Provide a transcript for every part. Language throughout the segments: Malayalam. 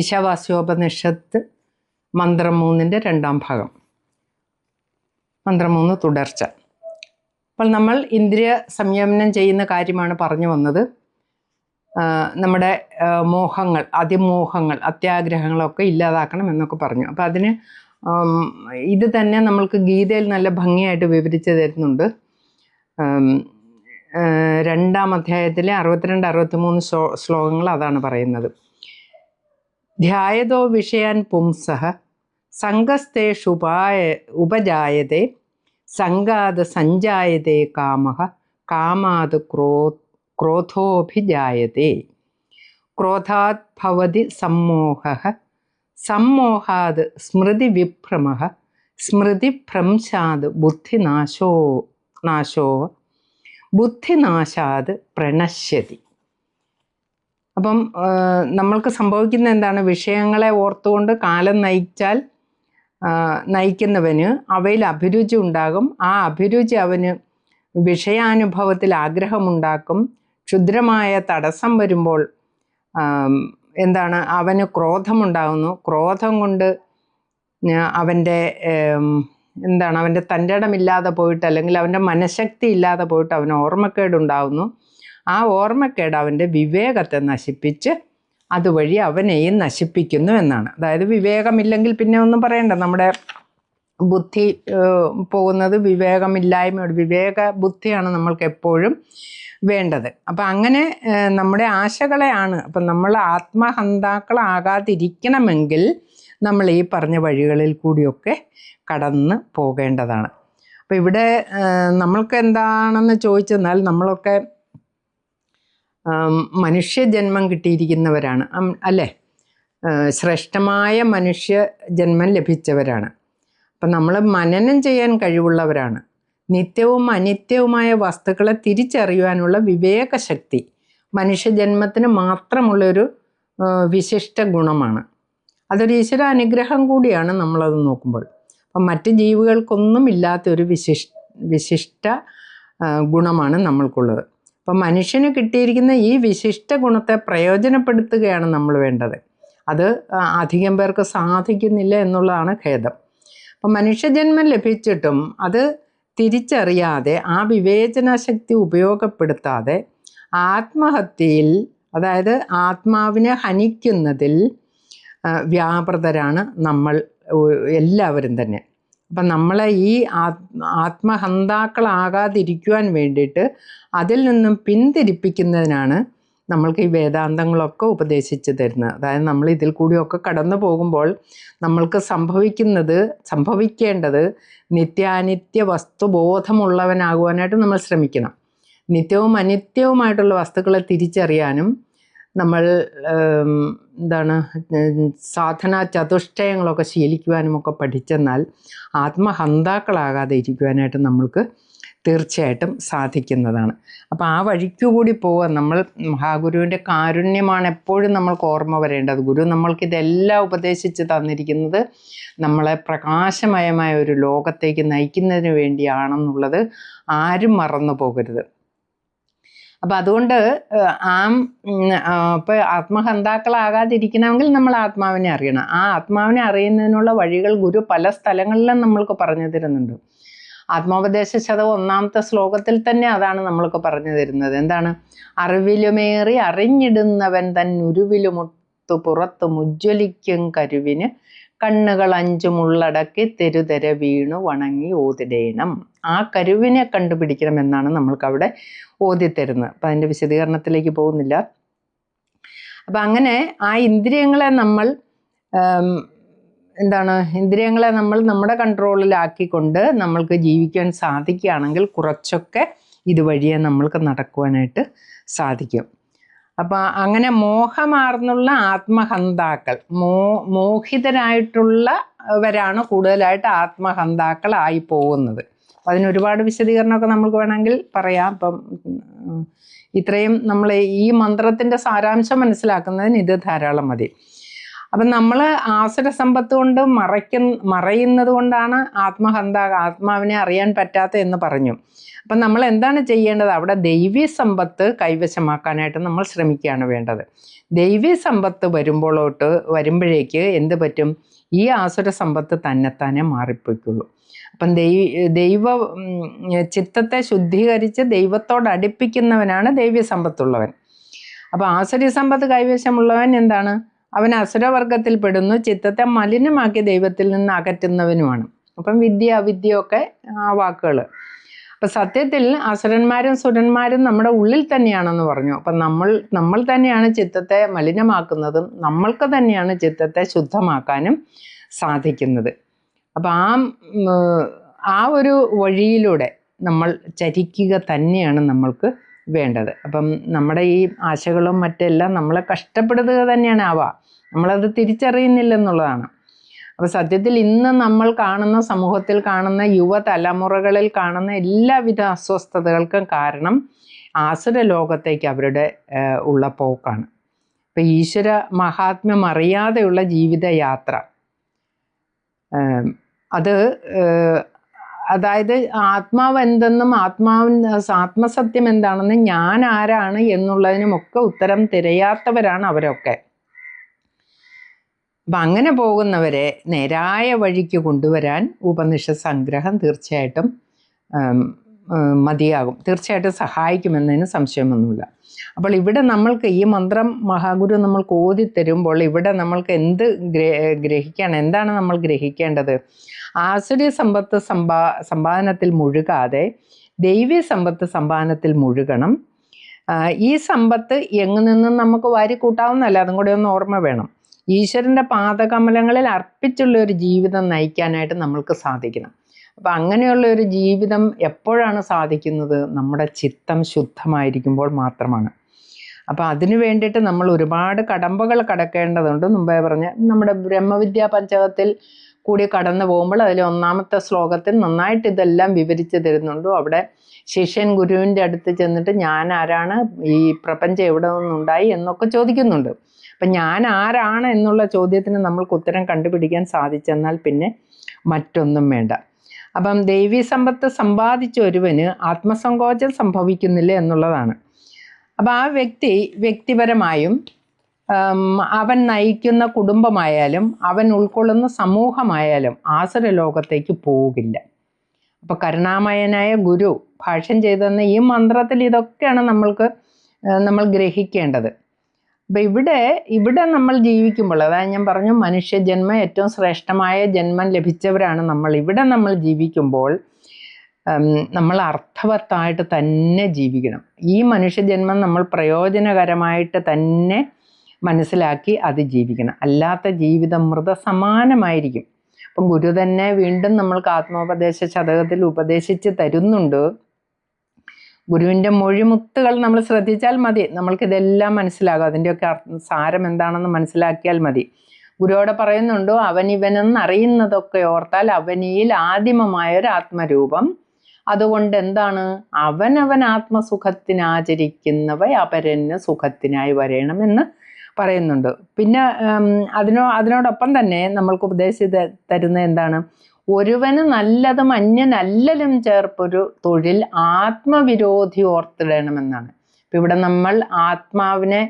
ഈശാവാസ്യോപനിഷത്ത് മന്ത്രം മൂന്നിന്റെ രണ്ടാം ഭാഗം. മന്ത്രം മൂന്ന് തുടർച്ച. അപ്പോൾ നമ്മൾ ഇന്ദ്രിയ സംയമനം ചെയ്യുന്ന കാര്യമാണ് പറഞ്ഞു വന്നത്. നമ്മുടെ മോഹങ്ങൾ അതിമോഹങ്ങൾ അത്യാഗ്രഹങ്ങളൊക്കെ ഇല്ലാതാക്കണം എന്നൊക്കെ പറഞ്ഞു. അപ്പോൾ അതിന് ഇത് തന്നെ നമ്മൾക്ക് ഗീതയിൽ നല്ല ഭംഗിയായിട്ട് വിവരിച്ചു തരുന്നുണ്ട്. രണ്ടാം അധ്യായത്തിലെ അറുപത്തിരണ്ട് അറുപത്തിമൂന്ന് മൂന്ന് ശ്ലോകങ്ങൾ അതാണ് പറയുന്നത്. ധ്യായതോ വിഷയാൻ പുംസഃ സംഘസ്തേഷുപായ ഉപജായതേ സംഘാത് സഞ്ജായതേ കാമ കാമാത് ക്രോ ക്രോധോഭിജായതേ. ക്രോധാത് ഭവതി സമ്മോഹ സമ്മോഹാത് സ്മൃതിവിഭ്രമഃ സ്മൃതിഭ്രംശാത് ബുദ്ധിനാശോ നാശോ ബുദ്ധിനാശാത് പ്രണശ്യതി. അപ്പം നമ്മൾക്ക് സംഭവിക്കുന്ന എന്താണ്? വിഷയങ്ങളെ ഓർത്തുകൊണ്ട് കാലം നയിച്ചാൽ നയിക്കുന്നവന് അവയിൽ അഭിരുചി ഉണ്ടാകും. ആ അഭിരുചി അവന് വിഷയാനുഭവത്തിൽ ആഗ്രഹമുണ്ടാക്കും. ക്ഷുദ്രമായ തടസ്സം വരുമ്പോൾ എന്താണ്? അവന് ക്രോധമുണ്ടാകുന്നു. ക്രോധം കൊണ്ട് അവന്റെ എന്താണ്? അവന്റെ തന്റെ ഇടമില്ലാതെ പോയിട്ട് അല്ലെങ്കിൽ അവന്റെ മനഃശക്തി ഇല്ലാതെ പോയിട്ട് അവന് ഓർമ്മക്കേടുണ്ടാകുന്നു. ആ ഓർമ്മക്കേട് അവന്റെ വിവേകത്തെ നശിപ്പിച്ച് അതുവഴി അവനെയും നശിപ്പിക്കുന്നു എന്നാണ്. അതായത് വിവേകമില്ലെങ്കിൽ പിന്നെ ഒന്നും പറയണ്ട. നമ്മുടെ ബുദ്ധി പോകുന്നത് വിവേകമില്ലായ്മയോട് വിവേക ബുദ്ധിയാണ് നമ്മൾക്ക് എപ്പോഴും വേണ്ടത്. അപ്പം അങ്ങനെ നമ്മുടെ ആശകളെയാണ്. അപ്പം നമ്മൾ ആത്മഹന്താക്കളാകാതിരിക്കണമെങ്കിൽ നമ്മൾ ഈ പറഞ്ഞ വഴികളിൽ കൂടിയൊക്കെ കടന്ന് പോകേണ്ടതാണ്. അപ്പം ഇവിടെ നമ്മൾക്ക് എന്താണെന്ന് ചോദിച്ചെന്നാൽ നമ്മളൊക്കെ മനുഷ്യജന്മം കിട്ടിയിരിക്കുന്നവരാണ്. അല്ലേ? ശ്രേഷ്ഠമായ മനുഷ്യ ജന്മം ലഭിച്ചവരാണ്. അപ്പം നമ്മൾ മനനം ചെയ്യാൻ കഴിവുള്ളവരാണ്. നിത്യവും അനിത്യവുമായ വസ്തുക്കളെ തിരിച്ചറിയുവാനുള്ള വിവേകശക്തി മനുഷ്യജന്മത്തിന് മാത്രമുള്ളൊരു വിശിഷ്ട ഗുണമാണ്. അതൊരു ഈശ്വര അനുഗ്രഹം കൂടിയാണ് നമ്മളത് നോക്കുമ്പോൾ. അപ്പം മറ്റ് ജീവികൾക്കൊന്നും ഇല്ലാത്തൊരു വിശിഷ് വിശിഷ്ട ഗുണമാണ് നമ്മൾക്കുള്ളത്. അപ്പം മനുഷ്യന് കിട്ടിയിരിക്കുന്ന ഈ വിശിഷ്ട ഗുണത്തെ പ്രയോജനപ്പെടുത്തുകയാണ് നമ്മൾ വേണ്ടത്. അത് അധികം പേർക്ക് സാധിക്കുന്നില്ല എന്നുള്ളതാണ് ഖേദം. അപ്പം മനുഷ്യജന്മം ലഭിച്ചിട്ടും അത് തിരിച്ചറിയാതെ ആ വിവേചന ശക്തി ഉപയോഗപ്പെടുത്താതെ ആത്മഹത്യയിൽ അതായത് ആത്മാവിനെ ഹനിക്കുന്നതിൽ വ്യാപൃതരാണ് നമ്മൾ എല്ലാവരും തന്നെ. അപ്പം നമ്മളെ ഈ ആത് ആത്മഹന്താക്കളാകാതിരിക്കുവാൻ വേണ്ടിയിട്ട് അതിൽ നിന്നും പിന്തിരിപ്പിക്കുന്നതിനാണ് നമ്മൾക്ക് ഈ വേദാന്തങ്ങളൊക്കെ ഉപദേശിച്ച് തരുന്നത്. അതായത് നമ്മൾ ഇതിൽ കൂടിയൊക്കെ കടന്നു പോകുമ്പോൾ നമ്മൾക്ക് സംഭവിക്കുന്നത് സംഭവിക്കേണ്ടത് നിത്യാനിത്യ വസ്തുബോധമുള്ളവനാകുവാനായിട്ട് നമ്മൾ ശ്രമിക്കണം. നിത്യവും അനിത്യവുമായിട്ടുള്ള വസ്തുക്കളെ തിരിച്ചറിയാനും നമ്മൾ എന്താണ് സാധന ചതുഷ്ടയങ്ങളൊക്കെ ശീലിക്കുവാനും ഒക്കെ പഠിച്ചെന്നാൽ ആത്മഹന്താക്കളാകാതെ ഇരിക്കുവാനായിട്ട് നമ്മൾക്ക് തീർച്ചയായിട്ടും സാധിക്കുന്നതാണ്. അപ്പോൾ ആ വഴിക്ക് കൂടി പോവുക നമ്മൾ മഹാഗുരുവിന്റെ കാരുണ്യമാണ് എപ്പോഴും നമ്മൾക്ക് ഓർമ്മ വരേണ്ടത്. ഗുരു നമ്മൾക്ക് ഇതെല്ലാം ഉപദേശിച്ച് തന്നിരിക്കുന്നത് നമ്മളെ പ്രകാശമയമായ ഒരു ലോകത്തേക്ക് നയിക്കുന്നതിന് വേണ്ടിയാണെന്നുള്ളത് ആരും മറന്നു പോകരുത്. അപ്പം അതുകൊണ്ട് ആ ഇപ്പോൾ ആത്മഹന്താക്കളാകാതിരിക്കണമെങ്കിൽ നമ്മൾ ആത്മാവിനെ അറിയണം. ആ ആത്മാവിനെ അറിയുന്നതിനുള്ള വഴികൾ ഗുരു പല സ്ഥലങ്ങളിലും നമ്മൾക്ക് പറഞ്ഞു തരുന്നുണ്ട്. ആത്മോപദേശ ശതം ഒന്നാമത്തെ ശ്ലോകത്തിൽ തന്നെ അതാണ് നമ്മൾക്ക് പറഞ്ഞു തരുന്നത്. എന്താണ്? അറിവിലുമേറി അറിഞ്ഞിടുന്നവൻ തൻ ഉരുവിലുമൊത്തു പുറത്തു മുജ്വലിക്കും കരുവിന് കണ്ണുകൾ അഞ്ചും ഉള്ളടക്കി തെരുതെര വീണു വണങ്ങി ഓതിടേണം. ആ കരുവിനെ കണ്ടുപിടിക്കണം എന്നാണ് നമ്മൾക്ക് അവിടെ ഓതിത്തരുന്നത്. അപ്പം അതിന്റെ വിശദീകരണത്തിലേക്ക് പോകുന്നില്ല. അപ്പം അങ്ങനെ ആ ഇന്ദ്രിയങ്ങളെ നമ്മൾ എന്താണ് ഇന്ദ്രിയങ്ങളെ നമ്മൾ നമ്മുടെ കൺട്രോളിലാക്കിക്കൊണ്ട് നമ്മൾക്ക് ജീവിക്കാൻ സാധിക്കുകയാണെങ്കിൽ കുറച്ചൊക്കെ ഇതുവഴിയെ നമ്മൾക്ക് നടക്കുവാനായിട്ട് സാധിക്കും. അപ്പം അങ്ങനെ മോഹമാർന്നുള്ള ആത്മഹന്താക്കൾ മോ മോഹിതരായിട്ടുള്ളവരാണ് കൂടുതലായിട്ട് ആത്മഹന്താക്കളായി പോകുന്നത്. അപ്പം അതിനൊരുപാട് വിശദീകരണമൊക്കെ നമുക്ക് വേണമെങ്കിൽ പറയാം. അപ്പം ഇത്രയും നമ്മൾ ഈ മന്ത്രത്തിന്റെ സാരാംശം മനസ്സിലാക്കുന്നതിന് ഇത് ധാരാളം മതി. അപ്പം നമ്മൾ ആസുര സമ്പത്ത് കൊണ്ട് മറയ്ക്കുന്ന മറയുന്നത് കൊണ്ടാണ് ആത്മഹന്ത ആത്മാവിനെ അറിയാൻ പറ്റാത്ത എന്ന് പറഞ്ഞു. അപ്പം നമ്മൾ എന്താണ് ചെയ്യേണ്ടത്? അവിടെ ദൈവീ സമ്പത്ത് കൈവശമാക്കാനായിട്ട് നമ്മൾ ശ്രമിക്കുകയാണ് വേണ്ടത്. ദൈവീ സമ്പത്ത് വരുമ്പോഴോട്ട് വരുമ്പോഴേക്ക് എന്ത് പറ്റും? ഈ ആസുര സമ്പത്ത് തന്നെത്താനെ മാറിപ്പോയിക്കുള്ളൂ. അപ്പം ദൈവ ദൈവ ചിത്തത്തെ ശുദ്ധീകരിച്ച് ദൈവത്തോട് അടുപ്പിക്കുന്നവനാണ് ദൈവീ സമ്പത്തുള്ളവൻ. അപ്പോൾ ആസുര സമ്പത്ത് കൈവശമുള്ളവൻ എന്താണ്? അവൻ അസുരവർഗത്തിൽപ്പെടുന്നു. ചിത്തത്തെ മലിനമാക്കി ദൈവത്തിൽ നിന്ന് അകറ്റുന്നവനുമാണ്. അപ്പം വിദ്യ അവിദ്യയൊക്കെ ആ വാക്കുകൾ അപ്പം സത്യത്തിൽ അസുരന്മാരും സുരന്മാരും നമ്മുടെ ഉള്ളിൽ തന്നെയാണെന്ന് പറഞ്ഞു. അപ്പം നമ്മൾ നമ്മൾ തന്നെയാണ് ചിത്തത്തെ മലിനമാക്കുന്നതും നമ്മൾക്ക് തന്നെയാണ് ചിത്തത്തെ ശുദ്ധമാക്കാനും സാധിക്കുന്നത്. അപ്പം ആ ആ ഒരു വഴിയിലൂടെ നമ്മൾ ചരിക്കുക തന്നെയാണ് നമ്മൾക്ക് വേണ്ടത്. അപ്പം നമ്മുടെ ഈ ആശകളും മറ്റെല്ലാം നമ്മളെ കഷ്ടപ്പെടുത്തുക തന്നെയാണ് ആവ. നമ്മളത് തിരിച്ചറിയുന്നില്ലെന്നുള്ളതാണ്. അപ്പോൾ സത്യത്തിൽ ഇന്ന് നമ്മൾ കാണുന്ന സമൂഹത്തിൽ കാണുന്ന യുവതലമുറകളിൽ കാണുന്ന എല്ലാവിധ അസ്വസ്ഥതകൾക്കും കാരണം ആസുര ലോകത്തേക്ക് അവരുടെ ഉള്ള പോക്കാണ്. ഇപ്പം ഈശ്വര മഹാത്മ്യം അറിയാതെയുള്ള ജീവിതയാത്ര അത് അതായത് ആത്മാവ് എന്തെന്നും ആത്മാവ് ആത്മസത്യം എന്താണെന്നും ഞാൻ ആരാണ് എന്നുള്ളതിനുമൊക്കെ ഉത്തരം തിരയാത്തവരാണ് അവരൊക്കെ. അപ്പം അങ്ങനെ പോകുന്നവരെ നേരായ വഴിക്ക് കൊണ്ടുവരാൻ ഉപനിഷ സംഗ്രഹം തീർച്ചയായിട്ടും മതിയാകും. തീർച്ചയായിട്ടും സഹായിക്കുമെന്നതിന് സംശയമൊന്നുമില്ല. അപ്പോൾ ഇവിടെ നമ്മൾക്ക് ഈ മന്ത്രം മഹാഗുരു നമ്മൾക്ക് ഓതി തരുമ്പോൾ ഇവിടെ നമ്മൾക്ക് എന്ത് ഗ്രഹ- ഗ്രഹിക്കണം എന്താണ് നമ്മൾ ഗ്രഹിക്കേണ്ടത്? ആസുരി സമ്പത്ത് സമ്പാ സമ്പാദനത്തിൽ മുഴുകാതെ ദൈവീ സമ്പത്ത് സമ്പാദനത്തിൽ മുഴുകണം. ഈ സമ്പത്ത് എങ്ങു നിന്നും നമുക്ക് വാരി കൂട്ടാവുന്നതല്ല അതും കൂടെ ഒന്ന് ഓർമ്മ വേണം. ഈശ്വരന്റെ പാദകമലങ്ങളിൽ അർപ്പിച്ചുള്ള ഒരു ജീവിതം നയിക്കാനായിട്ട് നമ്മൾക്ക് സാധിക്കണം. അപ്പം അങ്ങനെയുള്ള ഒരു ജീവിതം എപ്പോഴാണ് സാധിക്കുന്നത്? നമ്മുടെ ചിത്തം ശുദ്ധമായിരിക്കുമ്പോൾ മാത്രമാണ്. അപ്പം അതിനു വേണ്ടിയിട്ട് നമ്മൾ ഒരുപാട് കടമ്പകൾ കടക്കേണ്ടതുണ്ട്. മുമ്പേ പറഞ്ഞ നമ്മുടെ ബ്രഹ്മവിദ്യാ പഞ്ചകത്തിൽ കൂടി കടന്നു പോകുമ്പോൾ അതിൽ ഒന്നാമത്തെ ശ്ലോകത്തിൽ നന്നായിട്ട് ഇതെല്ലാം വിവരിച്ചു തരുന്നുണ്ട്. അവിടെ ശിഷ്യൻ ഗുരുവിന്റെ അടുത്ത് ചെന്നിട്ട് ഞാൻ ആരാണ്? ഈ പ്രപഞ്ചം എവിടെ നിന്നുണ്ടായി? എന്നൊക്കെ ചോദിക്കുന്നുണ്ട്. അപ്പം ഞാൻ ആരാണ് എന്നുള്ള ചോദ്യത്തിന് നമ്മൾക്ക് ഉത്തരം കണ്ടുപിടിക്കാൻ സാധിച്ചെന്നാൽ പിന്നെ മറ്റൊന്നും വേണ്ട. അപ്പം ദൈവീ സമ്പത്ത് സമ്പാദിച്ച ഒരുവന് ആത്മസങ്കോചം സംഭവിക്കുന്നില്ല എന്നുള്ളതാണ്. അപ്പം ആ വ്യക്തി വ്യക്തിപരമായും അവൻ നയിക്കുന്ന കുടുംബമായാലും അവൻ ഉൾക്കൊള്ളുന്ന സമൂഹമായാലും ആസുര ലോകത്തേക്ക് പോകില്ല. അപ്പോൾ കരുണാമയനായ ഗുരു ഭാഷ്യം ചെയ്തെന്ന ഈ മന്ത്രത്തിൽ ഇതൊക്കെയാണ് നമ്മൾക്ക് നമ്മൾ ഗ്രഹിക്കേണ്ടത്. അപ്പം ഇവിടെ ഇവിടെ നമ്മൾ ജീവിക്കുമ്പോൾ അതായത് ഞാൻ പറഞ്ഞു മനുഷ്യജന്മം ഏറ്റവും ശ്രേഷ്ഠമായ ജന്മം ലഭിച്ചവരാണ് നമ്മൾ. ഇവിടെ നമ്മൾ ജീവിക്കുമ്പോൾ നമ്മൾ അർത്ഥവത്തായിട്ട് തന്നെ ജീവിക്കണം. ഈ മനുഷ്യജന്മം നമ്മൾ പ്രയോജനകരമായിട്ട് തന്നെ മനസ്സിലാക്കി അത് ജീവിക്കണം. അല്ലാത്ത ജീവിതം മൃതസമാനമായിരിക്കും. അപ്പം ഗുരു തന്നെ വീണ്ടും നമ്മൾക്ക് ആത്മോപദേശ ശതകത്തിൽ ഉപദേശിച്ച് തരുന്നുണ്ട്. ഗുരുവിന്റെ മൊഴിമുത്തുകൾ നമ്മൾ ശ്രദ്ധിച്ചാൽ മതി. നമ്മൾക്കിതെല്ലാം മനസ്സിലാകും. അതിന്റെയൊക്കെ സാരം എന്താണെന്ന് മനസ്സിലാക്കിയാൽ മതി. ഗുരുവോടെ പറയുന്നുണ്ടോ? അറിയുന്നതൊക്കെ ഓർത്താൽ അവനിയിൽ ആദിമമായൊരു ആത്മരൂപം. അതുകൊണ്ട് എന്താണ്? അവനവൻ ആത്മസുഖത്തിന് ആചരിക്കുന്നവ അപരന് സുഖത്തിനായി വരയണമെന്ന് പറയുന്നുണ്ട്. പിന്നെ അതിനോ അതിനോടൊപ്പം തന്നെ നമ്മൾക്ക് ഉപദേശിച്ച് തരുന്ന എന്താണ്? ഒരുവന് നല്ലതും അന്യനല്ലലും ചേർപ്പൊരു തൊഴിൽ ആത്മവിരോധി ഓർത്തിടണമെന്നാണ്. ഇപ്പം ഇവിടെ നമ്മൾ ആത്മാവിനെ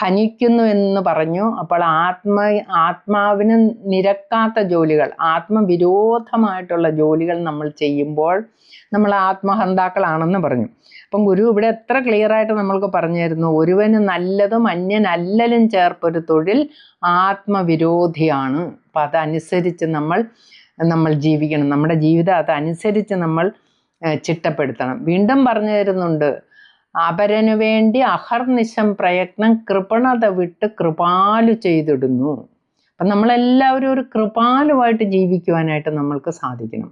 ഹനിക്കുന്നു എന്ന് പറഞ്ഞു. അപ്പോൾ ആത്മ ആത്മാവിന് നിരക്കാത്ത ജോലികൾ ആത്മവിരോധമായിട്ടുള്ള ജോലികൾ നമ്മൾ ചെയ്യുമ്പോൾ നമ്മൾ ആത്മഹന്താക്കളാണെന്ന് പറഞ്ഞു. അപ്പം ഗുരു ഇവിടെ എത്ര ക്ലിയർ ആയിട്ട് നമ്മൾക്ക് പറഞ്ഞു തരുന്നു ഒരുവന് നല്ലതും അന്യനല്ലലും ചേർപ്പൊരു തൊഴിൽ ആത്മവിരോധിയാണ്. അപ്പം അതനുസരിച്ച് നമ്മൾ നമ്മൾ ജീവിക്കണം. നമ്മുടെ ജീവിതം അതനുസരിച്ച് നമ്മൾ ചിട്ടപ്പെടുത്തണം. വീണ്ടും പറഞ്ഞു തരുന്നുണ്ട് അപരനു വേണ്ടി അഹർനിശം പ്രയത്നം കൃപണത വിട്ട് കൃപാലു ചെയ്തിടുന്നു. അപ്പം നമ്മളെല്ലാവരും ഒരു കൃപാലുവായിട്ട് ജീവിക്കുവാനായിട്ട് നമ്മൾക്ക് സാധിക്കണം.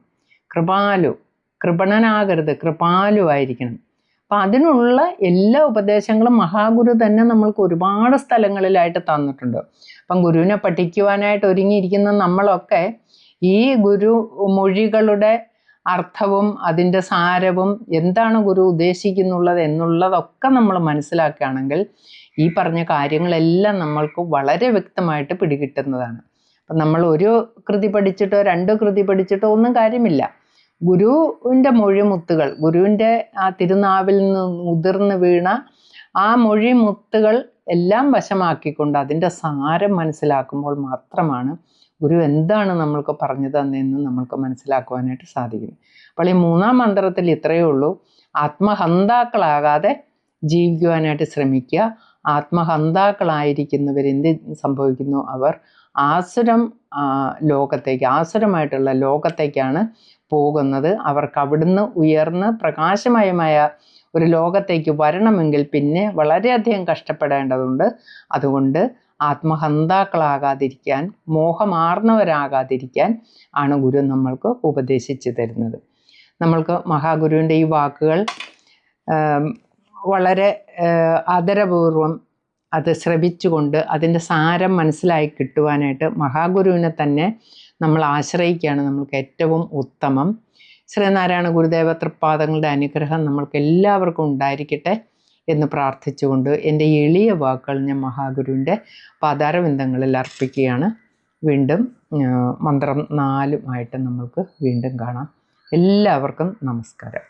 കൃപാലു കൃപണനാകരുത് കൃപാലുവായിരിക്കണം അപ്പം അതിനുള്ള എല്ലാ ഉപദേശങ്ങളും മഹാഗുരു തന്നെ നമ്മൾക്ക് ഒരുപാട് സ്ഥലങ്ങളിലായിട്ട് തന്നിട്ടുണ്ട്. അപ്പം ഗുരുവിനെ പഠിക്കുവാനായിട്ട് ഒരുങ്ങിയിരിക്കുന്ന നമ്മളൊക്കെ ഈ ഗുരു മൊഴികളുടെ അർത്ഥവും അതിന്റെ സാരവും എന്താണ് ഗുരു ഉദ്ദേശിക്കുന്നുള്ളത് എന്നുള്ളതൊക്കെ നമ്മൾ മനസ്സിലാക്കുകയാണെങ്കിൽ ഈ പറഞ്ഞ കാര്യങ്ങളെല്ലാം നമ്മൾക്ക് വളരെ വ്യക്തമായിട്ട് പിടികിട്ടുന്നതാണ്. അപ്പം നമ്മൾ ഒരു കൃതി പഠിച്ചിട്ടോ രണ്ട് കൃതി പഠിച്ചിട്ടോ ഒന്നും കാര്യമില്ല. ഗുരുവിന്റെ മൊഴിമുത്തുകൾ ഗുരുവിന്റെ ആ തിരുനാവിൽ നിന്ന് ഉതിർന്ന് വീണ ആ മൊഴിമുത്തുകൾ എല്ലാം വശമാക്കിക്കൊണ്ട് അതിന്റെ സാരം മനസ്സിലാക്കുമ്പോൾ മാത്രമാണ് ഗുരു എന്താണ് നമ്മൾക്ക് പറഞ്ഞു തന്നതെന്ന് നമ്മൾക്ക് മനസ്സിലാക്കുവാനായിട്ട് സാധിക്കും. അപ്പോൾ ഈ മൂന്നാം മന്ത്രത്തിൽ ഇത്രയേ ഉള്ളൂ. ആത്മഹന്താക്കളാകാതെ ജീവിക്കുവാനായിട്ട് ശ്രമിക്കുക. ആത്മഹന്താക്കളായിരിക്കുന്നവർ എന്ത് സംഭവിക്കുന്നു? അവർ ആസുരം ലോകത്തേക്ക് ആസുരമായിട്ടുള്ള ലോകത്തേക്കാണ് പോകുന്നത്. അവർക്ക് അവിടുന്ന് ഉയർന്ന് പ്രകാശമയമായ ഒരു ലോകത്തേക്ക് വരണമെങ്കിൽ പിന്നെ വളരെയധികം കഷ്ടപ്പെടേണ്ടതുണ്ട്. അതുകൊണ്ട് ആത്മഹന്താക്കളാകാതിരിക്കാൻ മോഹമാർന്നവരാകാതിരിക്കാൻ ആണ് ഗുരു നമ്മൾക്ക് ഉപദേശിച്ചു തരുന്നത്. നമ്മൾക്ക് മഹാഗുരുവിന്റെ ഈ വാക്കുകൾ വളരെ ആദരപൂർവം അത് ശ്രവിച്ചുകൊണ്ട് അതിന്റെ സാരം മനസ്സിലായി കിട്ടുവാനായിട്ട് മഹാഗുരുവിനെ തന്നെ നമ്മൾ ആശ്രയിക്കുകയാണ് നമ്മൾക്ക് ഏറ്റവും ഉത്തമം. ശ്രീനാരായണ ഗുരുദേവ തൃപ്പാദങ്ങളുടെ അനുഗ്രഹം നമ്മൾക്ക് എല്ലാവർക്കും ഉണ്ടായിരിക്കട്ടെ. എന്ന് പ്രാർത്ഥിച്ചുകൊണ്ട് എന്റെ എളിയ വാക്കുകൾ ഞാൻ മഹാഗുരുവിന്റെ പാതാരവിന്ദങ്ങളിൽ അർപ്പിക്കുകയാണ്. വീണ്ടും മന്ത്രം നാലുമായിട്ട് നമ്മൾക്ക് വീണ്ടും കാണാം. എല്ലാവർക്കും നമസ്കാരം.